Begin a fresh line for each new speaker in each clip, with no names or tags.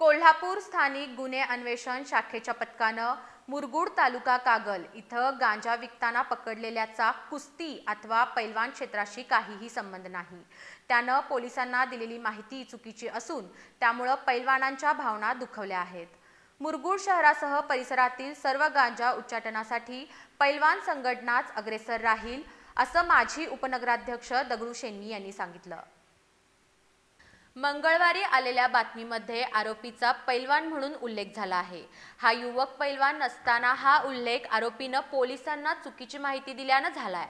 कोल्हापूर स्थानिक गुन्हे अन्वेषण शाखेच्या पथकानं मुरगुड तालुका कागल इथं गांजा विकताना पकडलेल्याचा कुस्ती अथवा पैलवान क्षेत्राशी काहीही संबंध नाही. त्यानं पोलिसांना दिलेली माहिती चुकीची असून त्यामुळं पैलवानांच्या भावना दुखवल्या आहेत. मुरगुड शहरासह परिसरातील सर्व गांजा उच्चाटनासाठी पैलवान संघटनाच अग्रेसर राहील असं माजी उपनगराध्यक्ष दगडू शेन्नी यांनी सांगितलं. मंगळवारी आलेल्या बातमीमध्ये आरोपीचा पैलवान म्हणून उल्लेख झाला आहे. हा युवक पैलवान नसताना हा उल्लेख आरोपीनं पोलिसांना चुकीची माहिती दिल्यानं झालाय.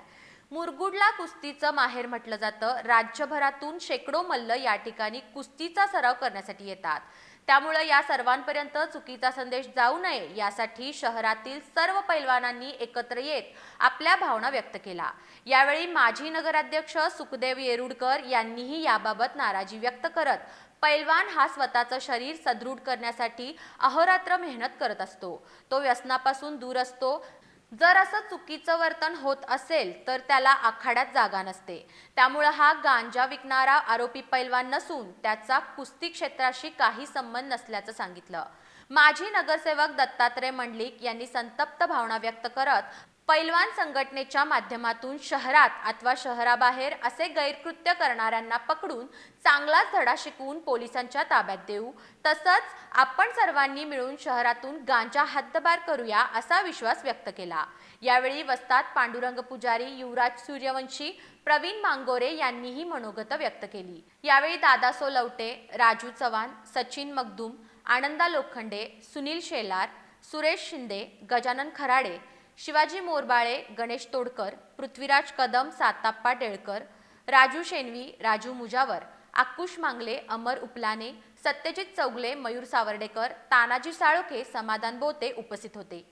मुरगुडला कुस्तीचं माहेर म्हटलं जातं. राज्यभरातून शेकडो मल्ल या ठिकाणी कुस्तीचा सराव करण्यासाठी येतात. त्यामुळे या सर्वांपर्यंत चुकीचा संदेश जाऊ नये यासाठी शहरातील सर्व पैलवानांनी एकत्र येत आपल्या भावना व्यक्त केला यावेळी माजी नगराध्यक्ष सुखदेव येरुडकर यांनीही याबाबत नाराजी व्यक्त करत पैलवान हा स्वतःचं शरीर सदृढ करण्यासाठी अहोरात्र मेहनत करत असतो. तो व्यसनापासून दूर असतो. जर असं चुकीचं वर्तन होत असेल तर त्याला आखाड्यात जागा नसते. त्यामुळं हा गांजा विकणारा आरोपी पैलवान नसून त्याचा कुस्ती क्षेत्राशी काही संबंध नसल्याचं सांगितलं. माजी नगरसेवक दत्तात्रय मंडलिक यांनी संतप्त भावना व्यक्त करत पैलवान संघटनेच्या माध्यमातून शहरात अथवा शहराबाहेर असे गैरकृत्य करणाऱ्यांना पकडून चांगलाच धडा शिकवून पोलिसांच्या ताब्यात देऊ. तसंच आपण सर्वांनी मिळून शहरातून गांजा हद्दबार करूया असा विश्वास व्यक्त केला. यावेळी वस्तात पांडुरंग पुजारी युवराज सूर्यवंशी प्रवीण मांगोरे यांनीही मनोगत व्यक्त केली. यावेळी दादा सोलवटे राजू चव्हाण सचिन मगदूम आनंदा लोखंडे सुनील शेलार सुरेश शिंदे गजानन खराडे शिवाजी मोरबाळे गणेश तोडकर पृथ्वीराज कदम साताप्पा टेळकर राजू शेनवी राजू मुजावर आकुश मांगले अमर उपलाने सत्यजित चौगले मयूर सावर्डेकर तानाजी साळोखे समाधान बोते उपस्थित होते.